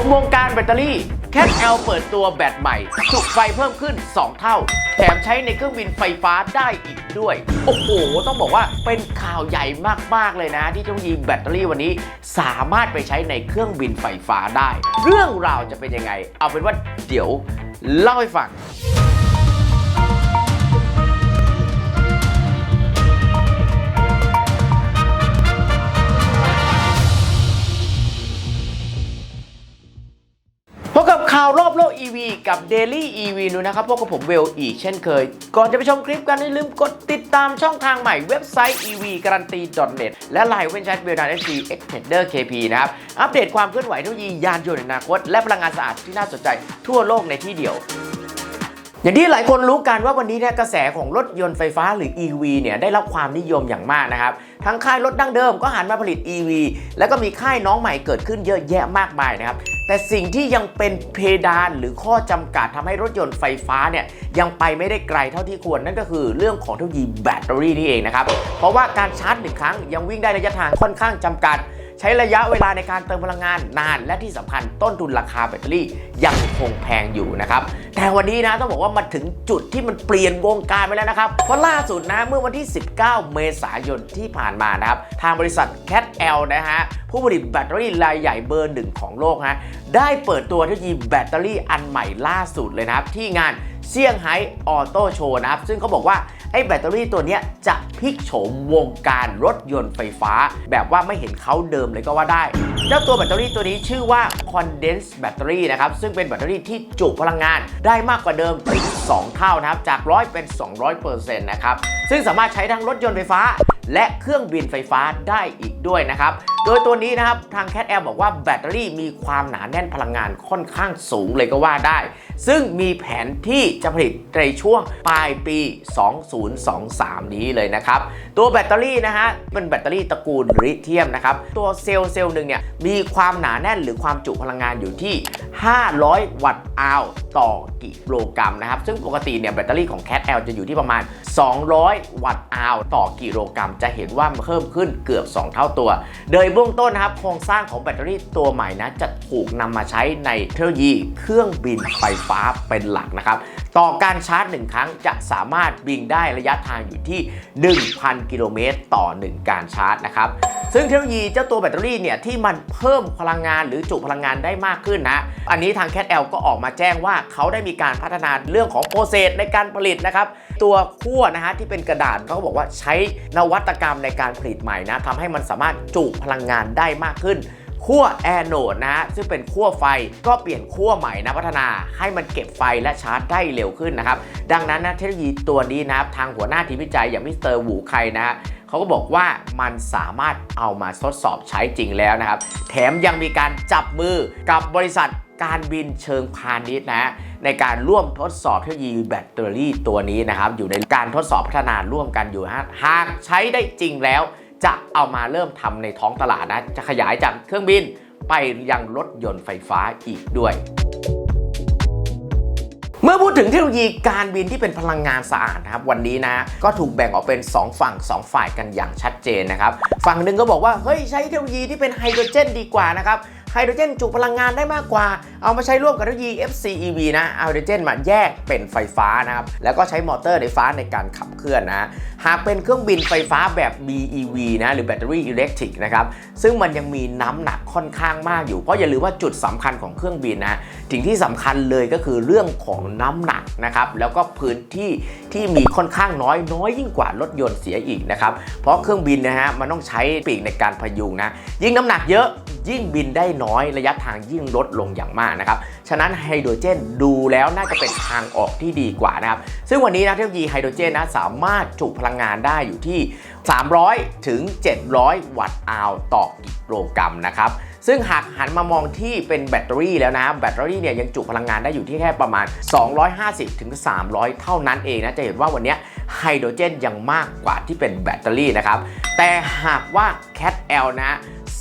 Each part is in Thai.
มวงการแบตเตอรี่แคทแอลเปิดตัวแบตใหม่ จุไฟเพิ่มขึ้น 2 เท่า แถมใช้ในเครื่องบินไฟฟ้าได้อีกด้วย โอ้โห ต้องบอกว่าเป็นข่าวใหญ่มาก ๆ เลยนะ ที่เทคโนโลยีแบตเตอรี่วันนี้สามารถไปใช้ในเครื่องบินไฟฟ้าได้ เรื่องราวจะเป็นยังไง เอาเป็นว่าเดี๋ยวเล่าให้ฟัง ข่าวรอบโลก EV กับ Daily EV นูนะครับพบกับผมเวลอีกเช่นเคย ก่อนจะไปชมคลิปกันอย่าลืมกดติดตามช่องทางใหม่เว็บไซต์ EV การันตี .net และไลน์เว้นชัดเวลดานเอซีเอ็กเทเดอร์เคพีนะครับ อัปเดตความเคลื่อนไหวเทคโนโลยียานยนต์ในอนาคต และพลังงานสะอาดที่น่าสนใจทั่วโลกในที่เดียวอย่างที่หลายคนรู้กันว่าวันนี้เนี่ยกระแสของรถยนต์ไฟฟ้าหรือ EV เนี่ยได้รับความนิยมอย่างมากนะครับ ทั้งค่ายรถดั้งเดิมก็หันมาผลิต EV แล้วก็มีค่ายน้องใหม่เกิดขึ้นเยอะแยะมากมายนะครับ แต่สิ่งที่ยังเป็นเพดานหรือข้อจำกัดทำให้รถยนต์ไฟฟ้าเนี่ยยังไปไม่ได้ไกลเท่าที่ควรนั่นก็คือเรื่องของเทคโนโลยีแบตเตอรี่นี่เองนะครับ เพราะว่าการชาร์จหนึ่งครั้งยังวิ่งได้ระยะทางค่อนข้างจำกัด ใช้ระยะเวลาในการเติมพลังงานนาน และที่สำคัญต้นทุนราคาแบตเตอรี่ยังคงแพงอยู่นะครับ แต่วันนี้นะต้องบอกว่ามาถึงจุดที่มันเปลี่ยนวงการไปแล้วนะครับ เพราะล่าสุดนะเมื่อวันที่ 19 เมษายนที่ผ่านมานะครับ ทางบริษัท Cat L นะฮะผู้ผลิตแบตเตอรี่รายใหญ่เบอร์หนึ่งของโลกฮะได้เปิดตัวเทคโนโลยีแบตเตอรี่อันใหม่ล่าสุดเลยนะครับที่งาน เซี่ยงไฮ้ออโต้โชว์นะครับ ซึ่งเขาบอกว่าไอ้แบตเตอรี่ตัวนี้จะพลิกโฉมวงการรถยนต์ไฟฟ้า แบบว่าไม่เห็นเขาเดิมเลยก็ว่าได้ เจ้าตัวแบตเตอรี่ตัวนี้ชื่อว่า Condense Battery นะครับ ซึ่งเป็นแบตเตอรี่ที่จุพลังงานได้มากกว่าเดิมถึง 2 เท่านะครับ จากร้อยเป็น 200%นะครับ ซึ่งสามารถใช้ทั้งรถยนต์ไฟฟ้า และเครื่องบินไฟฟ้าได้อีกด้วยนะครับ โดยตัวนี้นะครับ ทาง Cat Air บอกว่าแบตเตอรี่มีความหนาแน่นพลังงานค่อนข้างสูงเลยก็ว่าได้ ซึ่งมีแผนที่จะผลิตในช่วงปลายปี 2023 นี้เลยนะครับ ตัวแบตเตอรี่นะฮะเป็นแบตเตอรี่ตระกูลลิเธียมนะครับ ตัวเซลล์เซลล์หนึ่งเนี่ยมีความหนาแน่นหรือความจุพลังงานอยู่ที่ 500 วัตต์อาวต่อกิโลกรัมนะครับ ซึ่งปกติเนี่ยแบตเตอรี่ของ Cat L จะอยู่ที่ประมาณ 200 วัตต์อาวต่อกิโลกรัมจะเห็นว่าเพิ่มขึ้นเกือบ 2 เท่าตัว โดยเบื้องต้นนะครับโครงสร้างของแบตเตอรี่ตัวใหม่นะจะถูกนำมาใช้ในเทคโนโลยีเครื่องบินไฟฟ้าเป็นหลักนะครับ ต่อการชาร์จ 1 ครั้งจะสามารถบินได้ระยะทางอยู่ที่ 1,000 กิโลเมตรต่อ 1 การชาร์จนะครับซึ่งเทคโนโลยีเจ้าตัวแบตเตอรี่เนี่ยที่มันเพิ่มพลังงานหรือจุพลังงานได้มากขึ้นนะ อันนี้ทาง Cat L ก็ออกมาแจ้งว่าเขาได้มีการพัฒนาเรื่องของโปรเซสในการผลิตนะครับ ตัวขั้วนะฮะที่เป็นกระดาษเขาก็บอกว่าใช้นวัตตกรรมในการผลิตใหม่นะทำให้มันสามารถจุพลังงานได้มากขึ้นขั้วแอโนดนะฮะซึ่งเป็นขั้วไฟก็เปลี่ยนขั้วใหม่นะพัฒนาให้มันเก็บไฟและชาร์จได้เร็วขึ้นนะครับ ดังนั้นนะเทคโนโลยีตัวนี้นะครับทางหัวหน้าทีมวิจัยอย่างมิสเตอร์หวูไคนะฮะเขาก็บอกว่ามันสามารถเอามาทดสอบใช้จริงแล้วนะครับ แถมยังมีการจับมือกับบริษัท การบินเชิงพาณิชย์นะฮะในการร่วมทดสอบเทคโนโลยีแบตเตอรี่ตัวนี้นะครับอยู่ในการทดสอบพัฒนาร่วมกันอยู่ฮะหากใช้ได้จริงแล้วจะเอามาเริ่มทำในท้องตลาดนะ จะขยายจากเครื่องบินไปยังรถยนต์ไฟฟ้าอีกด้วย เมื่อพูดถึงเทคโนโลยีการบินที่เป็นพลังงานสะอาดนะครับ วันนี้นะ ก็ถูกแบ่งออกเป็น 2 ฝั่ง 2 ฝ่ายกันอย่างชัดเจนนะครับ ฝั่งหนึ่งก็บอกว่า เฮ้ย ใช้เทคโนโลยีที่เป็นไฮโดรเจนดีกว่านะครับ ไฮโดรเจนจุพลังงานได้มากกว่า เอามาใช้ร่วมกับเทคโนโลยี FCEV นะเอาไฮโดรเจนมาแยกเป็นไฟฟ้านะครับ แล้วก็ใช้มอเตอร์ไฟฟ้าในการขับเคลื่อนนะหากเป็นเครื่องบินไฟฟ้าแบบ BEV นะหรือแบตเตอรี่อิเล็กทริกนะครับ ซึ่งมันยังมีน้ำหนักค่อนข้างมากอยู่ เพราะอย่าลืมว่าจุดสำคัญของเครื่องบินนะสิ่งที่สำคัญเลยก็คือเรื่องของน้ำหนักนะครับ แล้วก็พื้นที่ที่มีค่อนข้างน้อยน้อยยิ่งกว่ารถยนต์เสียอีกนะครับ เพราะเครื่องบินนะฮะมันต้องใช้ปีกในการพยุงนะ ยิ่งน้ำหนักเยอะยิ่งบินได้น้อยระยะทางยิ่งลดลงอย่างมากนะครับ ฉะนั้นไฮโดรเจนดูแล้วน่าจะเป็นทางออกที่ดีกว่านะครับ ซึ่งวันนี้นะเทคโนโลยีไฮโดรเจนนะสามารถจุพลังงานได้อยู่ที่ 300 ถึง 700 วัตต์อาวต่อกิโลกรัมนะครับซึ่งหากหันมามองที่เป็นแบตเตอรี่แล้วนะแบตเตอรี่เนี่ยยังจุพลังงานได้อยู่ที่แค่ประมาณ 250ถึง300 เท่านั้นเองนะจะเห็นว่าวันนี้ไฮโดรเจนยังมากกว่าที่เป็นแบตเตอรี่นะครับแต่หากว่า Cat L นะ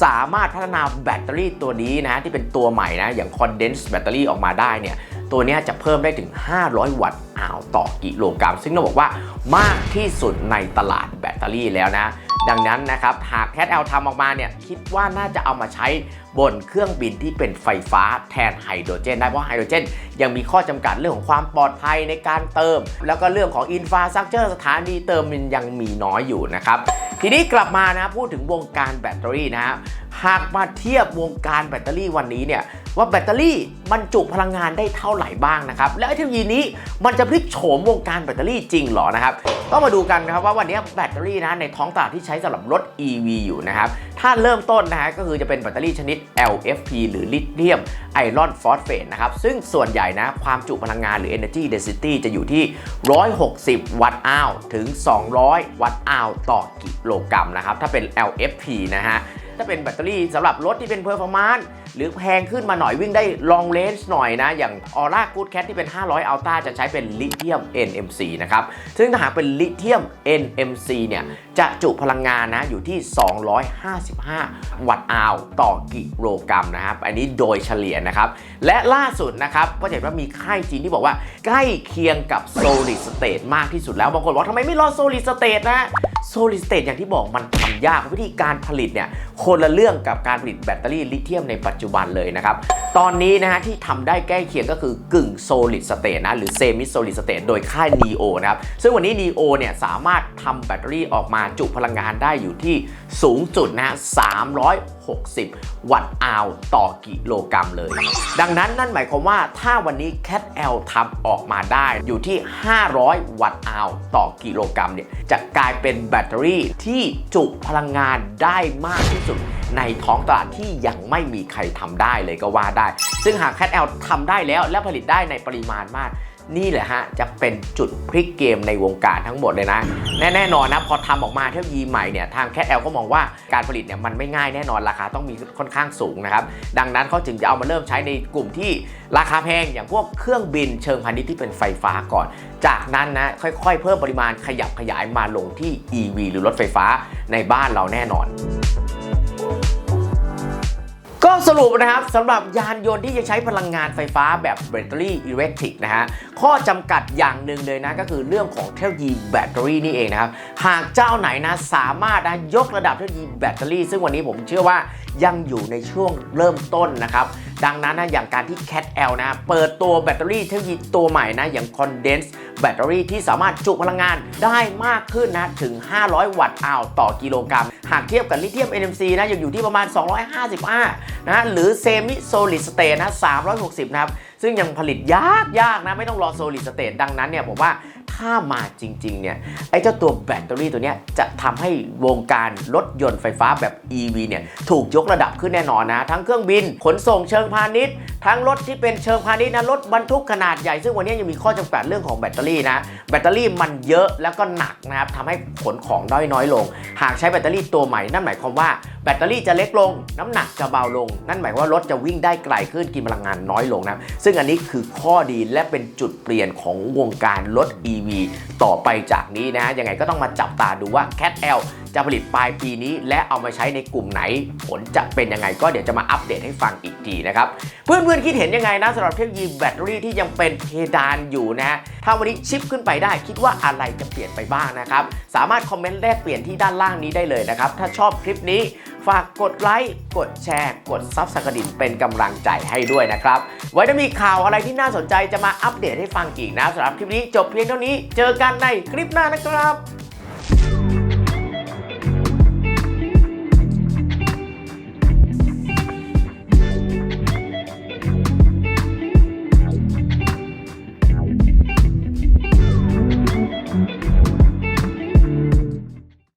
สามารถพัฒนาแบตเตอรี่ตัวนี้นะที่เป็นตัวใหม่นะอย่าง Condensed Battery ออกมาได้เนี่ยตัวนี้จะเพิ่มได้ถึง 500 วัตต์อาวต่อกิโลกรัม ซึ่งต้องบอกว่ามากที่สุดในตลาดแบตเตอรี่แล้วนะ ดังนั้นนะครับ หาก Cat L ทำออกมาเนี่ยคิดว่าน่าจะเอามาใช้บนเครื่องบินที่เป็นไฟฟ้าแทนไฮโดรเจนได้ เพราะไฮโดรเจน ยังมีข้อจำกัดเรื่องของความปลอดภัยในการเติม แล้วก็เรื่องของอินฟราสตรักเจอร์สถานีเติมมันยังมีน้อยอยู่นะครับ ทีนี้กลับมานะพูดถึงวงการแบตเตอรี่นะฮะ หากมาเทียบวงการแบตเตอรี่วันนี้เนี่ยว่าแบตเตอรี่บรรจุพลังงานได้เท่าไหร่บ้างนะครับ และเทคโนโลยีนี้มันจะพลิกโฉมวงการแบตเตอรี่จริงหรอนะครับต้องมาดูกันนะครับว่าวันนี้แบตเตอรี่นะในท้องตลาดที่ใช้สำหรับรถ EV อยู่นะครับถ้าเริ่มต้นนะฮะก็คือจะเป็นแบตเตอรี่ชนิด LFP หรือลิเธียมไอรอนฟอสเฟตนะครับซึ่งส่วนใหญ่นะความจุพลังงานหรือ energy density จะอยู่ที่ 160 วัตต์อาวถึง 200 วัตต์อาวต่อกิโลกรัมนะครับถ้าเป็น LFP นะฮะ ถ้าเป็นแบตเตอรี่สำหรับรถที่เป็นเพอร์ฟอร์มานซ์หรือแพงขึ้นมาหน่อยวิ่งได้ long range หน่อยนะ อย่าง Aura Good Cat ที่เป็น 500 Ultra จะใช้เป็นลิเธียม NMC นะครับ ซึ่งถ้าหากเป็นลิเธียม NMC เนี่ย จะจุพลังงานนะ อยู่ที่ 255 วัตต์อาวต่อกิโลกรัมนะครับ อันนี้โดยเฉลี่ยนะครับ และล่าสุดนะครับก็จะเห็นว่ามีค่ายจีนที่บอกว่า ใกล้เคียงกับ solid state มากที่สุดแล้วบางคนบอกทำไมไม่รอ solid state นะ solid state อย่างที่บอกมันท ยากวิธีการผลิตเนี่ยคนละเรื่องกับการผลิตแบตเตอรี่ลิเธียมในปัจจุบันเลยนะครับ ตอนนี้นะฮะที่ทำได้ใกล้เคียงก็คือกึ่ง solid state นะหรือ semi solid state โดยค่าย NEO นะครับ ซึ่งวันนี้ NEO เนี่ยสามารถทำแบตเตอรี่ออกมาจุพลังงานได้อยู่ที่สูงสุดนะฮะ360 วัตต์อาวต่อกิโลกรัมเลย ดังนั้นนั่นหมายความว่าถ้าวันนี้ Cat L ทำออกมาได้อยู่ที่ 500 วัตต์อาวต่อกิโลกรัมเนี่ยจะกลายเป็นแบตเตอรี่ที่จุพพลังงานได้มากที่สุด ในท้องตลาดที่ยังไม่มีใครทำได้เลยก็ว่าได้ ซึ่งหากแคทแอลทำได้แล้วและผลิตได้ในปริมาณมาก นี่แหละฮะจะเป็นจุดพลิกเกมในวงการทั้งหมดเลยนะ แน่แน่นอนนะพอทำออกมาเทคโนโลยีใหม่เนี่ยทาง Cat L ก็มองว่าการผลิตเนี่ยมันไม่ง่ายแน่นอนราคาต้องมีค่อนข้างสูงนะครับ ดังนั้นเขาจึงจะเอามาเริ่มใช้ในกลุ่มที่ราคาแพงอย่างพวกเครื่องบินเชิงพาณิชย์ที่เป็นไฟฟ้าก่อน จากนั้นนะค่อยๆ เพิ่มปริมาณขยับขยายมาลงที่ EV หรือรถไฟฟ้าในบ้านเราแน่นอน สรุปนะครับสำหรับยานยนต์ที่จะใช้พลังงานไฟฟ้าแบบแบตเตอรี่อิเล็กทริกนะฮะข้อจำกัดอย่างหนึ่งเลยนะก็คือเรื่องของเทคโนโลยีแบตเตอรี่นี่เองนะครับ หากเจ้าไหนนะสามารถนะยกระดับเทคโนโลยีแบตเตอรี่ ซึ่งวันนี้ผมเชื่อว่ายังอยู่ในช่วงเริ่มต้นนะครับดังนั้นนะอย่างการที่ Cat L นะเปิดตัวแบตเตอรี่เทคโนโลยีตัวใหม่นะอย่าง Condensed แบตเตอรี่ที่สามารถจุพลังงานได้มากขึ้นนะถึง 500 วัตต์อาวต่อกิโลกรัม หากเทียบกับลิเธียม NMC นะยังอยู่ที่ประมาณ 255 นะหรือเซมิโซลิดสเตทนะ360 นะครับ ซึ่งยังผลิตยากยากนะไม่ต้องรอโซลิดสเตทดังนั้นเนี่ยผมว่า ถ้ามาจริงๆเนี่ยไอ้เจ้าตัวแบตเตอรี่ตัวเนี้ยจะทำให้วงการรถยนต์ไฟฟ้าแบบ EV เนี่ยถูกยกระดับขึ้นแน่นอนนะ ทั้งเครื่องบินขนส่งเชิงพาณิชย์ทั้งรถที่เป็นเชิงพาณิชย์นะรถบรรทุกขนาดใหญ่ ซึ่งวันนี้ยังมีข้อจำกัดเรื่องของแบตเตอรี่นะ แบตเตอรี่มันเยอะแล้วก็หนักนะครับทำให้ขนของได้น้อยลง หากใช้แบตเตอรี่ตัวใหม่นั่นหมายความว่าแบตเตอรี่จะเล็กลง น้ำหนักจะเบาลง นั่นหมายความว่ารถจะวิ่งได้ไกลขึ้นกินพลังงานน้อยลงนะซึ่งอันนี้คือข้อดีและเป็นจุดเปลี่ยนของวงการรถ EV ต่อไปจากนี้นะยังไงก็ต้องมาจับตาดูว่า Cat L จะผลิตปลายปีนี้ และเอามาใช้ในกลุ่มไหน ผลจะเป็นยังไงก็เดี๋ยวจะมาอัปเดตให้ฟังอีกทีนะครับ เพื่อนๆคิดเห็นยังไงนะสำหรับเทคโนโลยีแบตเตอรี่ที่ยังเป็นเพดานอยู่นะฮะถ้าวันนี้ชิปขึ้นไปได้คิดว่าอะไรจะเปลี่ยนไปบ้างนะครับ สามารถคอมเมนต์แลกเปลี่ยนที่ด้านล่างนี้ได้เลยนะครับ ถ้าชอบคลิปนี้ฝากกดไลค์ กดแชร์ กดซับสไครต์เป็นกำลังใจให้ด้วยนะครับ ไว้ถ้ามีข่าวอะไรที่น่าสนใจจะมาอัปเดตให้ฟังอีกนะสำหรับคลิปนี้จบเพียงเท่านี้ เจอกันในคลิปหน้านะครับ